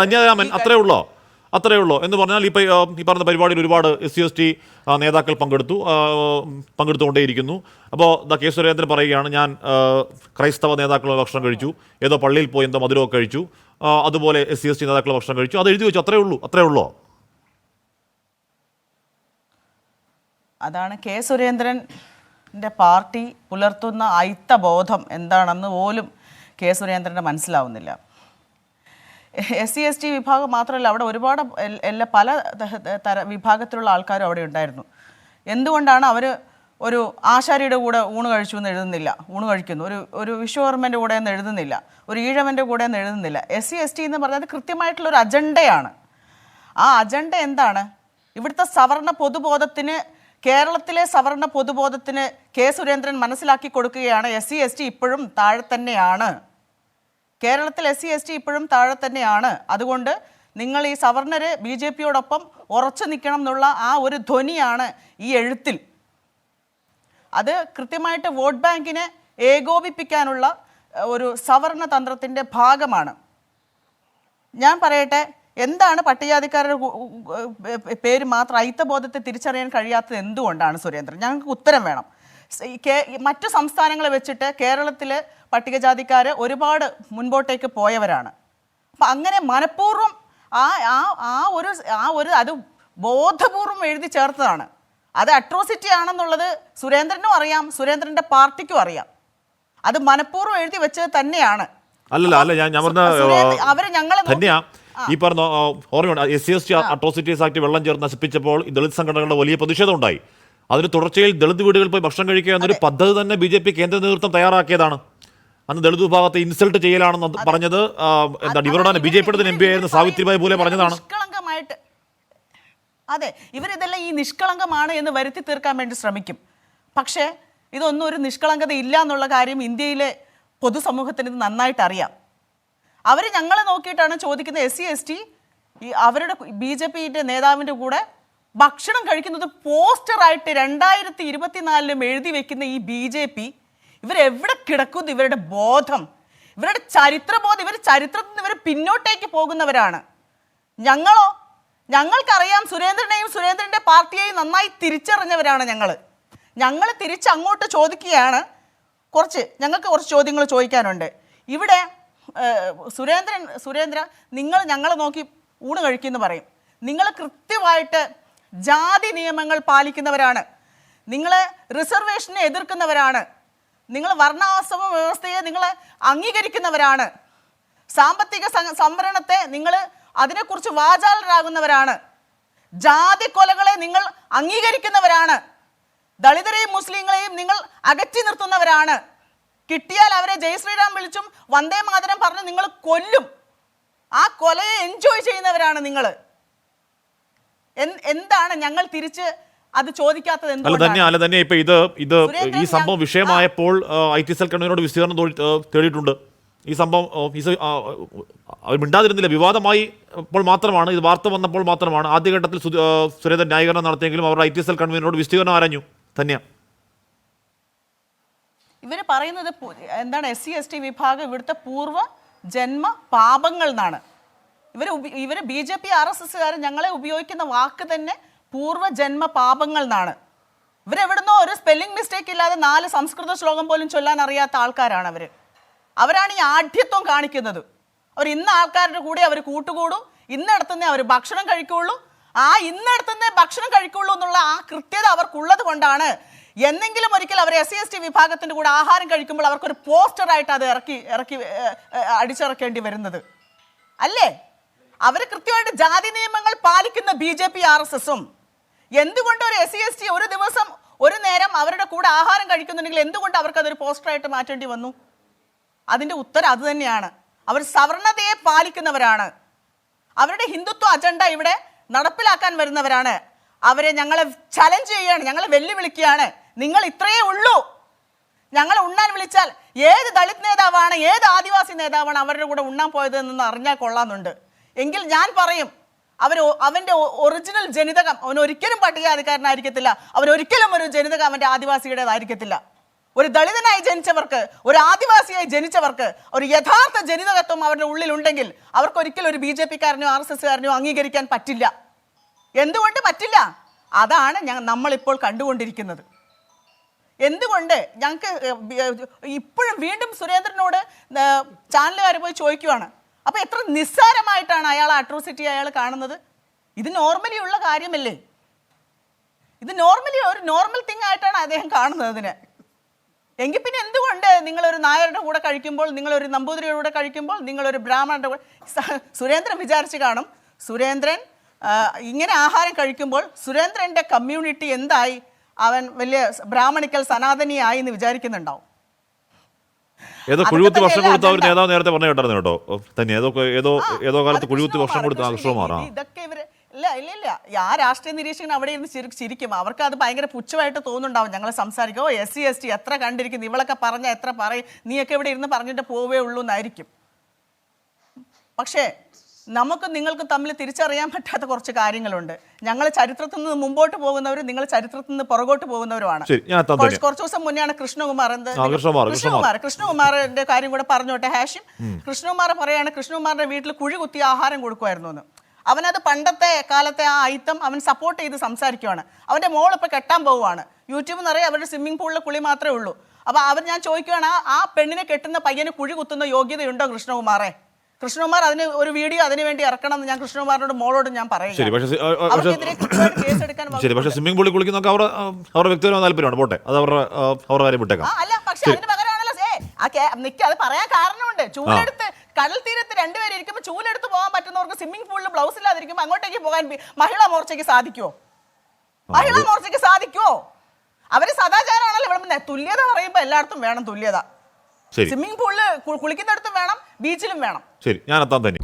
ധന്യരാമൻ അത്രേ ഉള്ളോ? അത്രേ ഉള്ളോ? എന്ന് പറഞ്ഞാൽ ഇപ്പൊ ആ, ഈ പറഞ്ഞ പരിപാടിയിൽ ഒരുപാട് എസ് സി എസ് ടി നേതാക്കൾ പങ്കെടുത്തു പങ്കെടുത്തുകൊണ്ടേയിരിക്കുന്നു. അപ്പോൾ ദ കെ സുരേന്ദ്രൻ പറയുകയാണ് ഞാൻ ക്രൈസ്തവ നേതാക്കളുടെ ഭക്ഷണം കഴിച്ചു ഏതോ പള്ളിയിൽ പോയി എന്തോ മധുരമൊക്കെ കഴിച്ചു അതുപോലെ എസ് സി എസ് ടി നേതാക്കളുടെ ഭക്ഷണം കഴിച്ചു. അത് എഴുതി വെച്ചു അത്രേ ഉള്ളൂ അത്രേ ഉള്ളോ? അതാണ് കെ സുരേന്ദ്രന്റെ പാർട്ടി പുലർത്തുന്ന അയിത്തബോധം എന്താണെന്ന് പോലും കെ സുരേന്ദ്രന് മനസ്സിലാവുന്നില്ല. എസ് സി എസ് ടി വിഭാഗം മാത്രമല്ല അവിടെ ഒരുപാട് എല്ലാ പല തര വിഭാഗത്തിലുള്ള ആൾക്കാരും അവിടെ ഉണ്ടായിരുന്നു. എന്തുകൊണ്ടാണ് അവർ ഒരു ആശാരിയുടെ കൂടെ ഊണ് കഴിച്ചു എന്ന് എഴുതുന്നില്ല? ഊണ് കഴിക്കുന്നു. ഒരു ഒരു വിശ്വകർമ്മന്റെ കൂടെ എന്ന് എഴുതുന്നില്ല. ഒരു ഈഴവന്റെ കൂടെ എന്ന് എഴുതുന്നില്ല. എസ് സി എസ് ടി എന്ന് പറഞ്ഞാൽ കൃത്യമായിട്ടുള്ള ഒരു അജണ്ടയാണ്. ആ അജണ്ട എന്താണ്? ഇവിടുത്തെ സവർണ പൊതുബോധത്തിന് കേരളത്തിലെ സവർണ പൊതുബോധത്തിന് കെ സുരേന്ദ്രൻ മനസ്സിലാക്കി കൊടുക്കുകയാണ് എസ് സി എസ് ടി ഇപ്പോഴും താഴെ തന്നെയാണ്. കേരളത്തിൽ എസ് സി എസ് ടി ഇപ്പോഴും താഴെ തന്നെയാണ്. അതുകൊണ്ട് നിങ്ങൾ ഈ സവർണര് ബി ജെ പിയോടൊപ്പം ഉറച്ചു നിൽക്കണം എന്നുള്ള ആ ഒരു ധ്വനിയാണ് ഈ എഴുത്തിൽ. അത് കൃത്യമായിട്ട് വോട്ട് ബാങ്കിനെ ഏകോപിപ്പിക്കാനുള്ള ഒരു സവർണ തന്ത്രത്തിന്റെ ഭാഗമാണ്. ഞാൻ പറയട്ടെ എന്താണ് പട്ടികജാതിക്കാരുടെ പേര് മാത്രം അയിത്തബോധത്തെ തിരിച്ചറിയാൻ കഴിയാത്തത് എന്തുകൊണ്ടാണ് സുരേന്ദ്രൻ? ഞങ്ങൾക്ക് ഉത്തരം വേണം. മറ്റു സംസ്ഥാനങ്ങളെ വെച്ചിട്ട് കേരളത്തിലെ പട്ടികജാതിക്കാർ ഒരുപാട് മുൻപോട്ടേക്ക് പോയവരാണ്. അപ്പം അങ്ങനെ മനഃപൂർവം ആ ആ ആ ഒരു ആ ഒരു അത് ബോധപൂർവം എഴുതി ചേർത്തതാണ്. അത് അട്രോസിറ്റി ആണെന്നുള്ളത് സുരേന്ദ്രനും അറിയാം സുരേന്ദ്രന്റെ പാർട്ടിക്കും അറിയാം. അത് മനഃപൂർവം എഴുതി വെച്ചത് തന്നെയാണ്. അല്ലല്ല അല്ല ഞാൻ ഞാൻ പറഞ്ഞ അവർ ഞങ്ങളെ തന്നെയാ. ഈ പറഞ്ഞ ഓർമ്മയുണ്ട് S C S T atrocities act വെള്ളം ചേർന്ന് നശിപ്പിച്ചപ്പോൾ ദളിത് സംഘടനകളുടെ വലിയ പ്രതിഷേധം ഉണ്ടായി. അതിന് തുടർച്ചയിൽ ദളിത് വീടുകളിൽ പോയി ഭക്ഷണം കഴിക്കുക എന്നൊരു പദ്ധതി തന്നെ ബി ജെ പി കേന്ദ്ര നേതൃത്വം തയ്യാറാക്കിയതാണ്. അന്ന് ദളിത് വിഭാഗത്തെ ഇൻസൾട്ട് ചെയ്യലാണെന്ന് പറഞ്ഞത് എന്താണ് ഇവരോടാണ് ബി ജെ പിയുടെ എം പി ആയിരുന്ന സാവിത്രിബായി പോലെ പറഞ്ഞതാണ്. അതെ ഇവരിതെല്ലാം ഈ നിഷ്കളങ്കമാണ് എന്ന് വരുത്തി തീർക്കാൻ വേണ്ടി ശ്രമിക്കും. പക്ഷേ ഇതൊന്നും ഒരു നിഷ്കളങ്കത ഇല്ല എന്നുള്ള കാര്യം ഇന്ത്യയിലെ പൊതുസമൂഹത്തിന് ഇത് നന്നായിട്ട് അറിയാം. അവർ ഞങ്ങളെ നോക്കിയിട്ടാണ് ചോദിക്കുന്നത് എസ് സി എസ് ടി ഈ അവരുടെ ബി ജെ പിയുടെ നേതാവിന്റെ കൂടെ ഭക്ഷണം കഴിക്കുന്നത് പോസ്റ്ററായിട്ട് രണ്ടായിരത്തി ഇരുപത്തിനാലിലും എഴുതി വെക്കുന്ന ഈ ബി ജെ പി ഇവരെവിടെ കിടക്കുന്നു? ഇവരുടെ ബോധം. ഇവരുടെ ചരിത്രബോധം. ഇവർ ചരിത്രത്തിൽ നിന്ന് ഇവർ പിന്നോട്ടേക്ക് പോകുന്നവരാണ്. ഞങ്ങളോ? ഞങ്ങൾക്കറിയാം സുരേന്ദ്രനെയും സുരേന്ദ്രന്റെ പാർട്ടിയെയും നന്നായി തിരിച്ചറിഞ്ഞവരാണ് ഞങ്ങൾ ഞങ്ങൾ തിരിച്ചങ്ങോട്ട് ചോദിക്കുകയാണ്. കുറച്ച് ഞങ്ങൾക്ക് കുറച്ച് ചോദ്യങ്ങൾ ചോദിക്കാനുണ്ട്. ഇവിടെ സുരേന്ദ്രൻ സുരേന്ദ്ര നിങ്ങൾ ഞങ്ങളെ നോക്കി ഊണ് കഴിക്കുമെന്ന് പറയും. നിങ്ങൾ കൃത്യമായിട്ട് ജാതി നിയമങ്ങൾ പാലിക്കുന്നവരാണ്. നിങ്ങൾ റിസർവേഷനെ എതിർക്കുന്നവരാണ്. നിങ്ങൾ വർണാശ്രമ വ്യവസ്ഥയെ നിങ്ങൾ അംഗീകരിക്കുന്നവരാണ്. സാമ്പത്തിക സംവരണത്തെ നിങ്ങൾ അതിനെക്കുറിച്ച് വാചാലരാകുന്നവരാണ്. ജാതി കൊലകളെ നിങ്ങൾ അംഗീകരിക്കുന്നവരാണ്. ദളിതരെയും മുസ്ലിങ്ങളെയും നിങ്ങൾ അകറ്റി നിർത്തുന്നവരാണ്. കിട്ടിയാൽ അവരെ ജയശ്രീരാം വിളിച്ചും വന്ദേ മാതരം പറഞ്ഞ് നിങ്ങൾ കൊല്ലും. ആ കൊലയെ എൻജോയ് ചെയ്യുന്നവരാണ് നിങ്ങൾ. എന്താണ് ഞങ്ങൾ തിരിച്ച് അത് ചോദിക്കാത്തത് അല്ല തന്നെ അല്ല തന്നെ ഇപ്പൊ ഇത് ഇത് ഈ സംഭവം വിഷയമായപ്പോൾ ഐ ടി സെൽ കണ്ണൂരിനോട് വിസ്തീർണം തേടിയിട്ടുണ്ട്. ഈ സംഭവം അവർ മിണ്ടാതിരുന്നില്ല. വിവാദമായി ഇപ്പോൾ മാത്രമാണ് ഇത് വാർത്ത വന്നപ്പോൾ മാത്രമാണ്. ആദ്യഘട്ടത്തിൽ സുരേന്ദ്രൻ ന്യായീകരണം നടത്തിയെങ്കിലും അവർ ഐ ടി സെൽ കൺവീനറോട് വിസ്തീർണം ആരഞ്ഞു? തന്നെ ഇവർ പറയുന്നത് എന്താണ് എസ് സി എസ് ടി വിഭാഗം ഇവിടുത്തെ പൂർവ ജന്മ പാപങ്ങൾ എന്നാണ്. ഇവർ ഇവർ B J P R S എസ്സുകാർ ഞങ്ങളെ ഉപയോഗിക്കുന്ന വാക്ക് തന്നെ പൂർവ ജന്മ പാപങ്ങൾ എന്നാണ് ഇവരെവിടുന്നോ ഒരു സ്പെല്ലിംഗ് മിസ്റ്റേക്ക് ഇല്ലാതെ നാല് സംസ്കൃത ശ്ലോകം പോലും ചൊല്ലാൻ അറിയാത്ത ആൾക്കാരാണ് അവർ അവരാണ് ഈ ആഢ്യത്വം കാണിക്കുന്നത്. അവർ ഇന്ന ആൾക്കാരുടെ കൂടെ അവർ കൂട്ടുകൂടും ഇന്നിടത്തുനിന്നേ അവർ ഭക്ഷണം കഴിക്കുള്ളൂ ആ ഇന്നിടത്തുനിന്നേ ഭക്ഷണം കഴിക്കുള്ളൂ എന്നുള്ള ആ കൃത്യത അവർക്കുള്ളത് കൊണ്ടാണ് എന്നെങ്കിലും ഒരിക്കൽ അവർ എസ് സി എസ് ടി വിഭാഗത്തിന്റെ കൂടെ ആഹാരം കഴിക്കുമ്പോൾ അവർക്കൊരു പോസ്റ്ററായിട്ട് അത് ഇറക്കി ഇറക്കി അടിച്ചിറക്കേണ്ടി വരുന്നത്. അല്ലേ? അവർ കൃത്യമായിട്ട് ജാതി നിയമങ്ങൾ പാലിക്കുന്ന B J P R S എസും എന്തുകൊണ്ട് ഒരു എസ് സി എസ് ടി ഒരു ദിവസം ഒരു നേരം അവരുടെ കൂടെ ആഹാരം കഴിക്കുന്നുണ്ടെങ്കിൽ എന്തുകൊണ്ട് അവർക്ക് അതൊരു പോസ്റ്ററായിട്ട് മാറ്റേണ്ടി വന്നു? അതിന്റെ ഉത്തരം അത് തന്നെയാണ്. അവർ സവർണതയെ പാലിക്കുന്നവരാണ്. അവരുടെ ഹിന്ദുത്വ അജണ്ട ഇവിടെ നടപ്പിലാക്കാൻ വരുന്നവരാണ്. അവരെ ഞങ്ങളെ ചലഞ്ച് ചെയ്യുകയാണ് ഞങ്ങളെ വെല്ലുവിളിക്കുകയാണ്. നിങ്ങൾ ഇത്രയേ ഉള്ളൂ. ഞങ്ങൾ ഉണ്ണാൻ വിളിച്ചാൽ ഏത് ദളിത് നേതാവാണ് ഏത് ആദിവാസി നേതാവാണ് അവരുടെ കൂടെ ഉണ്ണാൻ പോയതെന്ന് അറിഞ്ഞാൽ കൊള്ളാമെന്നുണ്ട്. എങ്കിൽ ഞാൻ പറയും അവർ അവന്റെ ഒറിജിനൽ ജനിതകം അവൻ ഒരിക്കലും പട്ടികജാതിക്കാരനായിരിക്കത്തില്ല. അവൻ ഒരിക്കലും ഒരു ജനിതകം അവന്റെ ആദിവാസിയുടേതായിരിക്കത്തില്ല. ഒരു ദളിതനായി ജനിച്ചവർക്ക് ഒരു ആദിവാസിയായി ജനിച്ചവർക്ക് ഒരു യഥാർത്ഥ ജനിതകത്വം അവരുടെ ഉള്ളിലുണ്ടെങ്കിൽ അവർക്ക് ഒരിക്കലും ഒരു ബി ജെ പിക്കാരനോ ആർ എസ് എസ്കാരനോ അംഗീകരിക്കാൻ പറ്റില്ല. എന്തുകൊണ്ട് പറ്റില്ല? അതാണ് ഞങ്ങൾ നമ്മളിപ്പോൾ കണ്ടുകൊണ്ടിരിക്കുന്നത്. എന്തുകൊണ്ട് ഞങ്ങൾക്ക് ഇപ്പോഴും വീണ്ടും സുരേന്ദ്രനോട് ചാനലുകാർ പോയി ചോദിക്കുവാണ്. അപ്പോൾ എത്ര നിസ്സാരമായിട്ടാണ് അയാൾ അട്രോസിറ്റി അയാൾ കാണുന്നത്? ഇത് നോർമലി ഉള്ള കാര്യമല്ലേ? ഇത് നോർമലി ഒരു നോർമൽ തിങ് ആയിട്ടാണ് അദ്ദേഹം കാണുന്നത് അതിനെ. എങ്കിൽ പിന്നെ എന്തുകൊണ്ട് നിങ്ങളൊരു നായരുടെ കൂടെ കഴിക്കുമ്പോൾ നിങ്ങളൊരു നമ്പൂതിരിയുടെ കൂടെ കഴിക്കുമ്പോൾ നിങ്ങളൊരു ബ്രാഹ്മണന്റെ കൂടെ സുരേന്ദ്രൻ വിചാരിച്ച് കാണും. സുരേന്ദ്രൻ ഇങ്ങനെ ആഹാരം കഴിക്കുമ്പോൾ സുരേന്ദ്രന്റെ കമ്മ്യൂണിറ്റി എന്തായി? അവൻ വലിയ ബ്രാഹ്മണിക്കൽ സനാതനിയായി എന്ന് വിചാരിക്കുന്നുണ്ടാവും. ഏതോ കുഴികുത്തി വർഷം കൊടുത്ത ഒരു. നേതാവ് നേരത്തെ പറഞ്ഞു കേട്ടായിരുന്നു കേട്ടോ തന്നെ ഏതോ ഏതോ ഏതോ കാലത്ത് കുഴികുത്തി വർഷം കൊടുത്ത ഇത് ഇതൊക്കെ ഇവർ ഇല്ല ഇല്ല ഇല്ല. ആ രാഷ്ട്രീയ നിരീക്ഷകൻ അവിടെ ഇരുന്ന് ചിരി ചിരിക്കും. അവർക്ക് അത് ഭയങ്കര പുച്ഛമായിട്ട് തോന്നുന്നുണ്ടാവും. ഞങ്ങൾ സംസാരിക്കും. ഓ എസ് സി എസ് ടി എത്ര കണ്ടിരിക്കുന്നു? ഇവളൊക്കെ പറഞ്ഞ എത്ര പറയും? നീയൊക്കെ ഇവിടെ ഇരുന്ന് പറഞ്ഞിട്ട് പോവേ ഉള്ളൂ എന്നായിരിക്കും പക്ഷേ നമുക്ക് നിങ്ങൾക്ക് തമ്മിൽ തിരിച്ചറിയാൻ പറ്റാത്ത കുറച്ച് കാര്യങ്ങളുണ്ട്. ഞങ്ങൾ ചരിത്രത്തിൽ നിന്ന് മുമ്പോട്ട് പോകുന്നവരും നിങ്ങൾ ചരിത്രത്തിൽ നിന്ന് പുറകോട്ട് പോകുന്നവരുമാണ്. കുറച്ച് ദിവസം മുന്നെയാണ് കൃഷ്ണകുമാർ എന്ത്? കൃഷ്ണകുമാർ, കൃഷ്ണകുമാറിന്റെ കാര്യം കൂടെ പറഞ്ഞോട്ടെ ഹാഷിം? കൃഷ്ണകുമാർ പറയാണ് കൃഷ്ണകുമാറിന്റെ വീട്ടിൽ കുഴി കുത്തി ആഹാരം കൊടുക്കുമായിരുന്നു എന്ന് അവനത് പണ്ടത്തെ കാലത്തെ ആ ഐറ്റം അവൻ സപ്പോർട്ട് ചെയ്ത് സംസാരിക്കുവാണ്. അവന്റെ മോൾ ഇപ്പൊ കെട്ടാൻ പോവുകയാണ് യൂട്യൂബ് നിറയെ അവരുടെ സ്വിമ്മിംഗ് പൂളിലെ കുളി മാത്രമേ ഉള്ളൂ. അപ്പൊ അവർ ഞാൻ ചോദിക്കുകയാണ് ആ പെണ്ണിനെ കെട്ടുന്ന പയ്യന് കുഴി കുത്തുന്ന യോഗ്യതയുണ്ടോ കൃഷ്ണകുമാറെ? കൃഷ്ണകുമാർ അതിന് ഒരു വീഡിയോ അതിന് വേണ്ടി ഇറക്കണം എന്ന് ഞാൻ കൃഷ്ണകുമാറിനോട് മോളോട് ഞാൻ കേസെടുക്കാൻ ശരി പക്ഷേ സ്വിമ്മിംഗ് പൂളിൽ കുളിക്കുന്നൊക്കെ അവരുടെ അവരുടെ വ്യക്തിപരമായ താല്പര്യമാണ്. പോട്ടെ അത് അവരുടെ അവരുടെ കാര്യം വിട്ടേക്കാം. അല്ല പക്ഷെ അതിന് പകരമാണല്ലോ അത് പറയാൻ കാരണമുണ്ട്. ചൂടെടുത്ത് കടൽ തീരത്ത് രണ്ടുപേരും ഇരിക്കുമ്പോൾ ചൂലെടുത്ത് പോകാൻ പറ്റുന്നവർക്ക് സ്വിമ്മിംഗ് പൂളിൽ ബ്ലൗസ് ഇല്ലാതിരിക്കുമ്പോൾ അങ്ങോട്ടേക്ക് പോകാൻ മഹിളാ മോർച്ചയ്ക്ക് സാധിക്കുമോ മഹിളാ മോർച്ചയ്ക്ക് സാധിക്കുമോ അവർ സദാചാരമാണല്ലോ ഇവിടെ തുല്യത പറയുമ്പോൾ എല്ലായിടത്തും വേണം തുല്യത. ശരി. സ്വിമ്മിംഗ് പൂളിൽ കുളിക്കുന്നിടത്തും വേണം ബീച്ചിലും വേണം. ശരി ഞാൻ എത്താൻ തന്നെ.